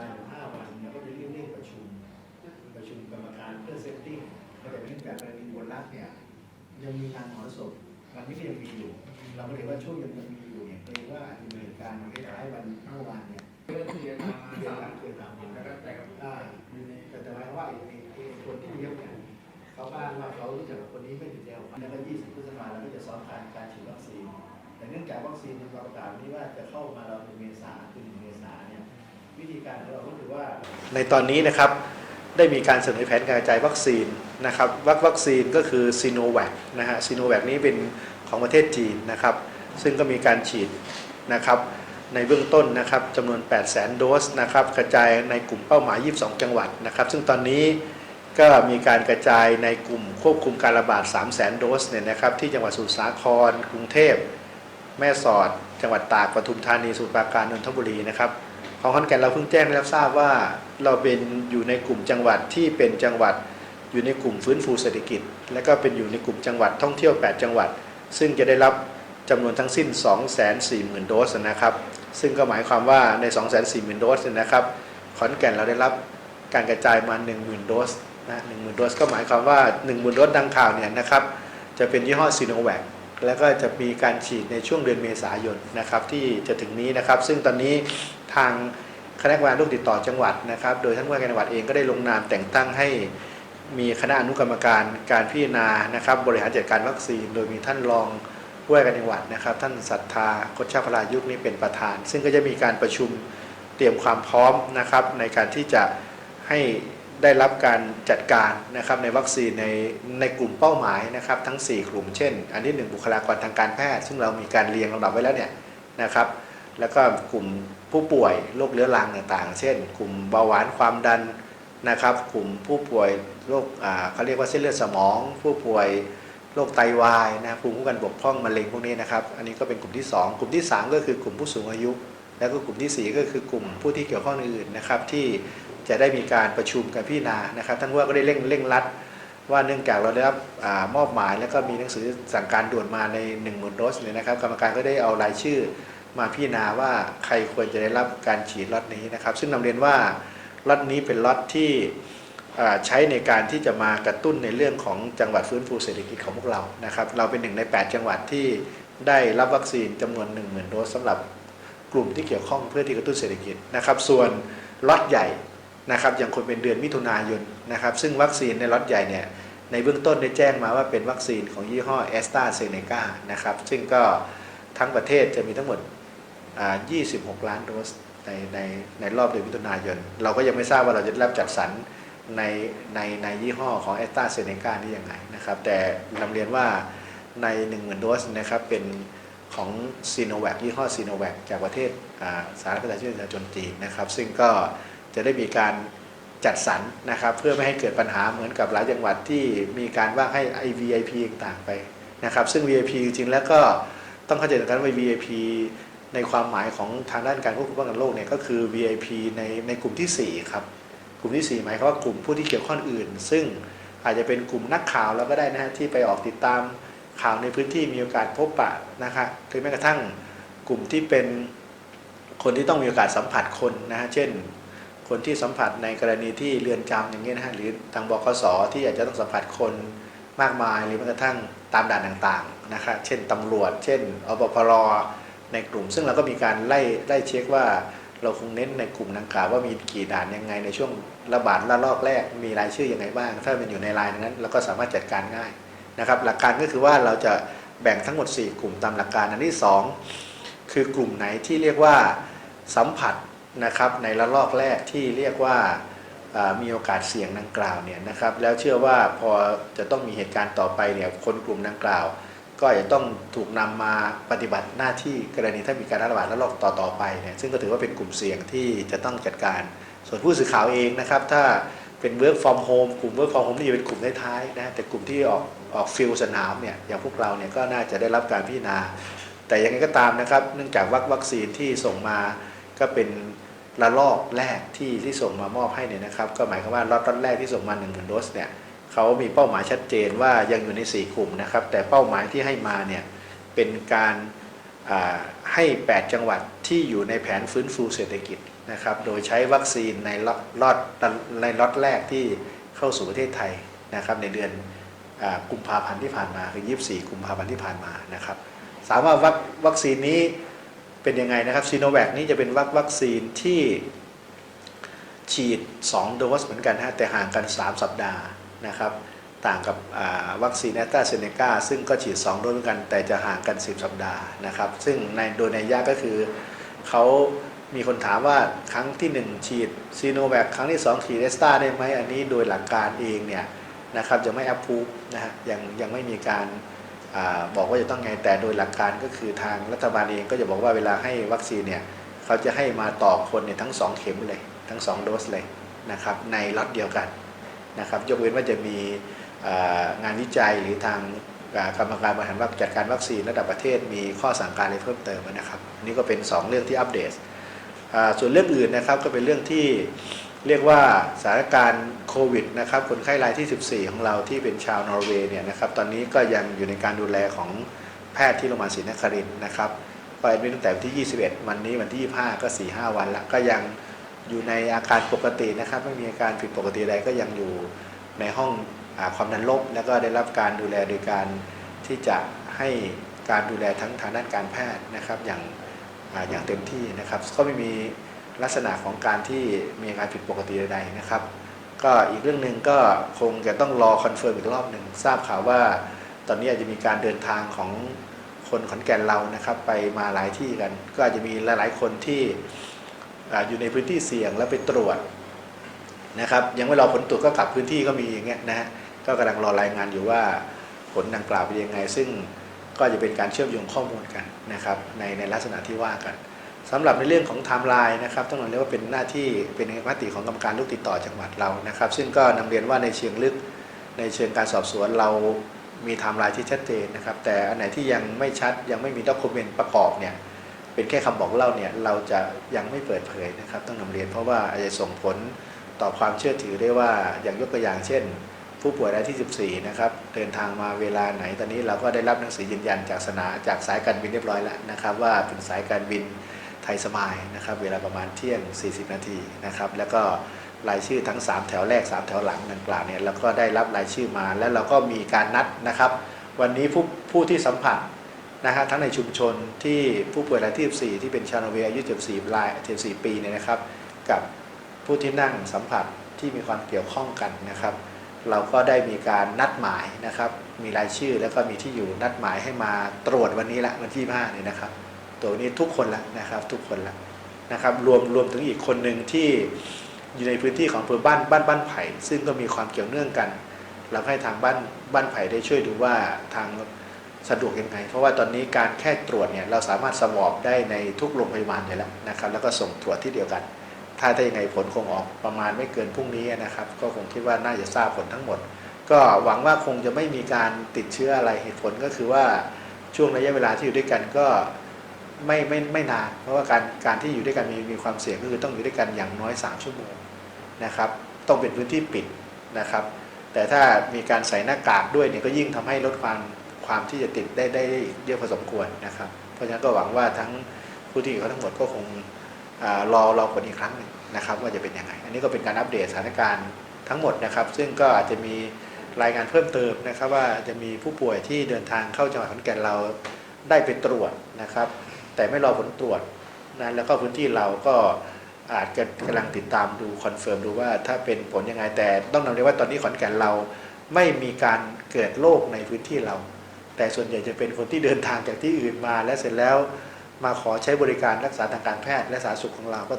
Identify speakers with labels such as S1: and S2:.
S1: ดาห์ถึงห้าวันเนี่ยก็จะเรียกเรียกประชุม ประชุมกรรมการเพื่อเซฟตี้แต่เนื่องจากกรณีบนรักเนี่ยยังมีการหอศพวันนี้ก็ยังมีอยู่ เราก็เลยว่าช่วงยังมีอยู่เนี่ยเกรงว่าอาจจะมีเหตุการณ์คล้ายๆวันเมื่อวานเนี่ย
S2: เรื่องที่จะทำมา
S1: เกิด
S2: สา
S1: ตามมเกิดตามมา
S2: แล้วก็แต่กับ
S1: อ่าแต่แต่หมายความว่าไอ้ไอ้ไอ้คนที่เลี้ยงเนี่ยเขาบ้างว่าเขารู้จักกับคนนี้ไม่ถึงแล้วแล้วก็20พฤษภาเราก็จะซ้อมการการฉีดวัคซีนแต่เนื่องจากวัคซีนเราประกาศนี้ว่าจะเข้ามาเราเป็นเมษาคือหนึ่งเมษาเนี่ย วิธีการของเราก็คือว่า ในตอนนี้นะครับได้มีการเสนอแผนการกระจายวัคซีนนะครับวัควัคซีนก็คือซีโนแวคนะฮะซีโนแวคนี้เป็นของประเทศจีนนะครับ ซึ่งก็มีการฉีดนะครับในเบื้องต้นนะครับจำนวน 8 0 0 0 0 0 โดสนะครับกระจายในกลุ่มเป้าหมาย 22 จังหวัดนะครับ ซึ่งตอนนี้ก็มีการกระจายในกลุ่มควบคุมการระบาด 3 0 0 0 0 0 โดสเนี่ยนะครับที่จังหวัดสมุทรสาคร กรุงเทพ แม่สอด จังหวัดตากปทุมธานีสมุทรปราการนนทบุรีนะครับ ของขอนแก่นเราเพิ่งแจ้งได้รับทราบว่าเราเป็นอยู่ในกลุ่มจังหวัดที่เป็นจังหวัดอยู่ในกลุ่มฟื้นฟูเศรษฐกิจ และก็เป็นอยู่ในกลุ่มจังหวัดท่องเที่ยว 8 จังหวัด ซึ่งจะได้รับจำนวนทั้งสิ้น 240,000 โดสนะครับ ซึ่งก็หมายความว่าใน 240,000 โดสเนี่ยนะครับขอนแก่นเราได้รับการกระจายมา 10,000 โดสนะ10,000 โดสก็หมายความว่า 10,000 โดสดังข่าวเนี่ยนะครับจะเป็นยี่ห้อซีโนแวค แล้วก็จะมีการฉีดในช่วงเดือนเมษายนนะครับที่จะถึงนี้นะครับ ซึ่งตอนนี้ทางคณะกรรมการโรคติดต่อจังหวัดนะครับ โดยท่านผู้ว่าการจังหวัดเองก็ได้ลงนามแต่งตั้งให้มีคณะอนุกรรมการการพิจารณานะครับ บริหารจัดการวัคซีน โดยมีท่านรองผู้ว่าการจังหวัดนะครับ ท่านศรัทธาโคชชาพลายุคนี้เป็นประธาน ซึ่งก็จะมีการประชุมเตรียมความพร้อมนะครับในการที่จะให้ ได้รับการจัดการนะครับในวัคซีนในในกลุ่มเป้าหมายนะครับทั้ง 4 กลุ่ม เช่น อันที่ 1 บุคลากรทางการแพทย์ ซึ่งเรามีการเรียงลำดับไว้แล้วเนี่ยนะครับแล้วก็กลุ่มผู้ป่วยโรคเรื้อรังต่างๆ เช่น กลุ่มเบาหวานความดันนะครับ กลุ่มผู้ป่วยโรคอ่าเขาเรียกว่าเส้นเลือดสมอง ผู้ป่วยโรคไตวายนะภูมิคุ้มกันบกพร่องมะเร็งพวกนี้นะครับ อันนี้ก็เป็นกลุ่มที่ 2 กลุ่มที่ 3 ก็คือกลุ่มผู้สูงอายุ แล้วก็กลุ่มที่ 4 ก็คือกลุ่มผู้ที่เกี่ยวข้องอื่นๆนะครับที่ จะได้มีการประชุมกันพิจารณานะครับท่านว่าก็ได้เร่งเร่งรัด ว่าเนื่องจากเราได้รับอมอบหมาย แล้วก็มีหนังสือสั่งการด่วนมาใน1 0,000โดสเนี่ยนะครับกรรมการก็ได้เอารายชื่อมาพิจารณาว่าใครควรจะได้รับการฉีดล็อตนี้นะครับ ซึ่งนำเรียนว่าล็อตนี้เป็นล็อตที่ใช้ในการที่จะมากระตุ้นในเรื่องของจังหวัดฟื้นฟูเศรษฐกิจของพวกเรานะครับ เราเป็นหนึ่งใน 8 จังหวัดที่ได้รับวัคซีนจำนวน 10,000 โดสสำหรับกลุ่มที่เกี่ยวข้องเพื่อที่กระตุ้นเศรษฐกิจนะครับ ส่วนล็อตใหญ่ นะครับยังคงเป็นเดือนมิถุนายนนะครับซึ่งวัคซีนในล็อตใหญ่เนี่ยในเบื้องต้นได้แจ้งมาว่าเป็นวัคซีนของยี่ห้อแอสตราเซเนกานะครับซึ่งก็ทั้งประเทศจะมีทั้งหมดอ่า26 ล้านโดสในในในรอบเดือนมิถุนายน เราก็ยังไม่ทราบว่าเราจะรับจัดสรรในในในยี่ห้อของแอสตราเซเนกานี่ยังไงนะครับแต่นำเรียนว่าใน 10,000 โดสนะครับเป็นของซีโนแวคยี่ห้อซีโนแวคจากประเทศสาธารณระชาชนประชาชนจีนนะครับซึ่งก็ จะได้มีการจัดสรรนะครับ เพื่อไม่ให้เกิดปัญหาเหมือนกับหลายจังหวัดที่มีการว่าให้ IVIP ต่างๆไปนะครับ ซึ่ง VIP จริงๆแล้วก็ต้องเข้าใจกันว่า VIP ในความหมายของทางด้านการควบคุมป้องกันโรคเนี่ยก็คือ VIP ในในกลุ่มที่ 4 ครับ กลุ่มที่ 4 หมายความว่ากลุ่มผู้ที่เกี่ยวข้องอื่น ซึ่งอาจจะเป็นกลุ่มนักข่าวแล้วก็ได้นะฮะที่ไปออกติดตามข่าวในพื้นที่มีโอกาสพบปะนะครับหรือแม้กระทั่งกลุ่มที่เป็นคนที่ต้องมีโอกาสสัมผัสคนนะฮะเช่น คนที่สัมผัสในกรณีที่เรือนจำอย่างเงี้ยนะฮะหรือทางบกสที่อาจจะต้องสัมผัสคนมากมายหรือแม้กระทั่งตามด่านต่างๆนะครับเช่นตำรวจ เช่นอปพรในกลุ่ม ซึ่งเราก็มีการไล่ไล่เช็คว่าเราคงเน้นในกลุ่มดังกล่าวว่ามีกี่ด่านยังไงในช่วงระบาดระลอกแรกมีรายชื่อยังไงบ้าง ถ้ามันอยู่ในรายนั้นเราก็สามารถจัดการง่ายนะครับ หลักการก็คือว่าเราจะแบ่งทั้งหมด 4 กลุ่มตามหลักการอันที่ 2 คือกลุ่มไหนที่เรียกว่าสัมผัส นะครับในระลอกแรกที่เรียกว่ามีโอกาสเสี่ยงดังกล่าวเนี่ยนะครับแล้วเชื่อว่าพอจะต้องมีเหตุการณ์ต่อไปเนี่ยคนกลุ่มดังกล่าว ก็จะต้องถูกนำมาปฏิบัติหน้าที่กรณีถ้ามีการระบาดระลอกต่อๆไปเนี่ยซึ่งก็ถือว่าเป็นกลุ่มเสี่ยงที่จะต้องจัดการ ส่วนผู้สื่อข่าวเองนะครับถ้าเป็น work from home กลุ่ม work from home นี่จะเป็นกลุ่มท้ายๆนะแต่กลุ่มที่ออกออกฟิลสนามเนี่ยอย่างพวกเราเนี่ยก็น่าจะได้รับการพิจารณา แต่ยังไงก็ตามนะครับ เนื่องจากวัควัคซีนที่ส่งมาก็เป็น ระลอกแรกที่ที่ส่งมามอบให้เนี่ยนะครับ ก็หมายความว่าล็อตแรกที่ส่งมา1 0,000โดสเนี่ยเขามีเป้าหมายชัดเจนว่ายังอยู่ใน 4 กลุ่มนะครับ แต่เป้าหมายที่ให้มาเนี่ยเป็นการให้ 8 จังหวัดที่อยู่ในแผนฟื้นฟูเศรษฐกิจนะครับ โดยใช้วัคซีนในล็อตในล็อตแรกที่เข้าสู่ประเทศไทยนะครับ ในเดือนกุมภาพันธ์ที่ผ่านมาคือ 24 กุมภาพันธ์ที่ผ่านมานะครับถามาวัควัคซีนนี้ เป็นยังไงนะครับซีโนแวคนี้จะเป็นวัควัคซีนที่ฉีด 2 โดสเหมือนกันฮะแต่ห่างกัน 3 สัปดาห์นะครับต่างกับวัคซีนแอสตราเซเนกาซึ่งก็ฉีด 2 โดสเหมือนกัน แต่จะห่างกัน 10 สัปดาห์นะครับซึ่งในโดยในยยะก็คือเขามีคนถามว่าครั้งที่ 1 ฉีดซีโนแวคครั้งที่ 2 ฉีดแอสตราได้ไหมอันนี้โดยหลักการเองเนี่ยนะครับจะไม่อัพพูนะฮะยังยังไม่มีการ บอกว่าจะต้องไงแต่โดยหลักการก็คือทางรัฐบาลเองก็จะบอกว่าเวลาให้วัคซีนเนี่ยเขาจะให้มาต่อคนเนี่ยทั้ง 2 เข็มเลย ทั้ง 2 โดสเลยนะครับในล็อตเดียวกันนะครับยกเว้นว่าจะมีงานวิจัยหรือทางกรรมการบริหารวัคจัดการวัคซีนระดับประเทศมีข้อสั่งการอะไรเพิ่มเติมนะครับนี่ก็เป็น 2 เรื่องที่อัปเดตส่วนเรื่องอื่นนะครับก็เป็นเรื่องที่ เรียกว่าสถานการณ์โควิดนะครับคนไข้รายที่ 14 ของเราที่เป็นชาวนอร์เวย์เนี่ยนะครับตอนนี้ก็ยังอยู่ในการดูแลของแพทย์ที่โรงพยาบาลศรีนครินทร์นะครับก็แอดมิตตั้งแต่วันที่ 21 วันนี้วันที่ 25 ก็ 4-5 วันละก็ยังอยู่ในอาการปกตินะครับไม่มีอาการผิดปกติใดก็ยังอยู่ในห้องอความดันลบ แล้วก็ได้รับการดูแลโดยการที่จะให้การดูแลทั้งทางด้านการแพทย์นะครับอย่างอย่างเต็มที่นะครับก็ไม่มี ลักษณะของการที่มีอาการผิดปกติใดๆนะครับ ก็อีกเรื่องหนึ่งก็คงจะต้องรอคอนเฟิร์มอีกรอบหนึ่งทราบข่าวว่า ตอนนี้อาจจะมีการเดินทางของคนขอนแก่นเรานะครับ ไปมาหลายที่กัน ก็อาจจะมีหลายๆคนที่ออยู่ในพื้นที่เสี่ยงแล้วไปตรวจนะครับยังไม่รอผลตรวจก็กลับพื้นที่ก็มีอย่างเงี้ยนะฮะก็กำลังรอรายงานอยู่ว่าผลดังกล่าวเป็นยังไง ซึ่งก็จะเป็นการเชื่อมโยงข้อมูลกันนะครับในในลักษณะที่ว่ากัน สำหรับในเรื่องของไทม์ไลน์นะครับต้องเรียกว่าเป็นหน้าที่เป็นมติของกรรมการลูกติดต่อจังหวัดเรานะครับ ซึ่งก็นำเรียนว่าในเชิงลึกในเชิงการสอบสวนเรามีไทม์ไลน์ที่ชัดเจนนะครับ แต่อันไหนที่ยังไม่ชัดยังไม่มีด็อกิเมนต์ประกอบเนี่ยเป็นแค่คำบอกเล่าเนี่ยเราจะยังไม่เปิดเผยนะครับ ต้องนำเรียนเพราะว่าอาจจะส่งผลต่อความเชื่อถือได้ว่าอย่างยกตัวอย่างเช่น ผู้ป่วยรายที่ 14 นะครับเดินทางมาเวลาไหนตอนนี้เราก็ได้รับหนังสือยืนยันจากสนาจากสายการบินเรียบร้อยแล้วนะครับ ว่าเป็นสายการบิน ยสมายนะครับเวลาประมาณเที่ยง 40 นาทีนะครับแล้วก็รายชื่อทั้ง 3 แถวแรก 3 แถวหลังดังกล่าวเนี่ยเราก็ได้รับรายชื่อมา แล้วเราก็มีการนัดนะครับ วันนี้ผู้ผู้ที่สัมผัสนะฮะทั้งในชุมชนที่ผู้ป่วยรายที่ 14 ที่เป็นชาวนอร์เวย์อายุ74ราย74ปีเนี่ยนะครับ กับผู้ที่นั่งสัมผัสที่มีความเกี่ยวข้องกันนะครับ เราก็ได้มีการนัดหมายนะครับ มีรายชื่อแล้วก็มีที่อยู่นัดหมายให้มาตรวจวันนี้ละวันที่5เนี่ยนะครับ ตัวนี้ทุกคนละนะครับทุกคนละนะครับรวมรวมถึงอีกคนหนึ่งที่อยู่ในพื้นที่ของอำเภอบ้านบ้านบ้านไผ่ ซึ่งก็มีความเกี่ยวเนื่องกัน เราให้ทางบ้านบ้านไผ่ได้ช่วยดูว่าทางสะดวกยังไง เพราะว่าตอนนี้การแค่ตรวจเนี่ยเราสามารถสวอบได้ในทุกโรงพยาบาลอยู่แล้วนะครับแล้วก็ส่งตรวจที่เดียวกัน ถ้าได้ยังไงผลคงออกประมาณไม่เกินพรุ่งนี้นะครับ ก็คงคิดว่าน่าจะทราบผลทั้งหมด ก็หวังว่าคงจะไม่มีการติดเชื้ออะไรเหตุผลก็คือว่าช่วงระยะเวลาที่อยู่ด้วยกันก็ ไม่ไม่ไม่นาน เพราะว่าการการที่อยู่ด้วยกันมีมีความเสี่ยงก็คือต้องอยู่ด้วยกันอย่างน้อย 3 ชั่วโมงนะครับ ต้องเป็นพื้นที่ปิดนะครับ แต่ถ้ามีการใส่หน้ากากด้วยเนี่ยก็ยิ่งทำให้ลดความความที่จะติดได้ได้เยอะพอสมควรนะครับ เพราะฉะนั้นก็หวังว่าทั้งผู้ที่อยู่ทั้งหมดก็คงอรอรอผลอีกครั้งหนึ่งนะครับ ว่าจะเป็นยังไง อันนี้ก็เป็นการอัปเดตสถานการณ์ทั้งหมดนะครับ ซึ่งก็อาจจะมีรายงานเพิ่มเติมนะครับ ว่าจะมีผู้ป่วยที่เดินทางเข้าจังหวัดขอนแก่นเราได้ไปตรวจนะครับ แต่ไม่รอผลตรวจนะแล้วก็พื้นที่เราก็อาจจะกำลังติดตามดูคอนเฟิร์มดูว่าถ้าเป็นผลยังไงแต่ต้องนำเรียนว่าตอนนี้ขอนแก่นเราไม่มีการเกิดโรคในพื้นที่เรา แต่ส่วนใหญ่จะเป็นคนที่เดินทางจากที่อื่นมา และเสร็จแล้วมาขอใช้บริการรักษาทางการแพทย์และสาธารณสุขของเราก็